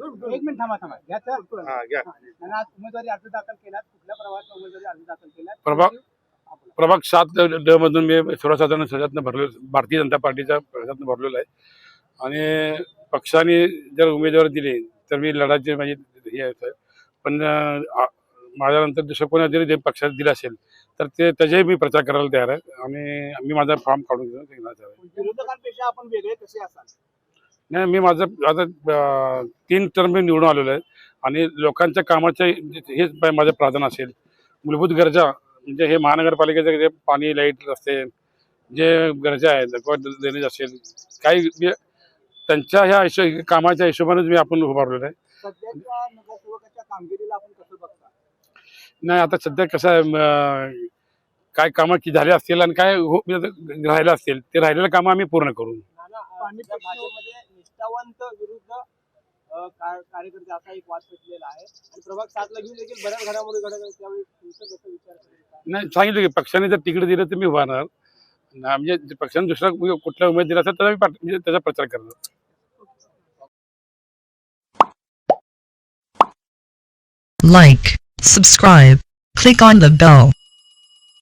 थांबा थांबा. घ्या सर हा, घ्या. आज उमेदवारी अर्ज दाखल केलात. कुठल्या प्रभागात उमेदवारी अर्ज दाखल केलात? प्रभाग प्रभाग सात ड मधून मी सर्वसाधारण सजातनं भरलो भारतीय जनता पार्टीच्या प्रशातनं भरलेलो आहे. आणि पक्षाने जर उमेदवार दिले तर मी लढायचे माझी हे आहे. पण माझ्यानंतर दुसरं कोणा जरी जे पक्षात दिलं असेल तर ते त्याच्याही मी प्रचार करायला तयार आहे. आणि मी माझा फॉर्म काढून घेणार. विरोधकांपेक्षा आपण वेगळे कसे असाल? नाही मी माझं आता तीन टर्म निवडून आलेलो आहे. आणि लोकांच्या कामाचं हेच माझं प्राधान्य असेल. मूलभूत गरजा म्हणजे हे महानगरपालिकेचे जे पाणी लाइट रस्ते जे गरजा आहेत किंवा असेल काही मी- त्यांच्या ह्या हिशो कामाच्या हिशोबानेच मी आपण उभारलेलो आहे. नाही आता सध्या कसं आहे म, काय कामं की झाले असतील आणि काय हो- राहिले असतील ते राहिलेलं कामं आम्ही पूर्ण करू. भाजपमध्ये निष्ठावंत विरुद्ध का- कार्यकर्ते असा एक वाद पेटलेला आहे आणि प्रभाग सातला घेऊन देखील बऱ्याच घडामोडी घडत आहेत त्यावेळी तुमचं कसं विचार? नाही सांगितलं की पक्षाने जर तिकीट दिलं तर मी उभारणार ना, म्हणजे पक्षाने दुसरा कुठला उमेद दिला असेल तर मी म्हणजे त्याचा प्रचार करणार like, subscribe, click on the bell.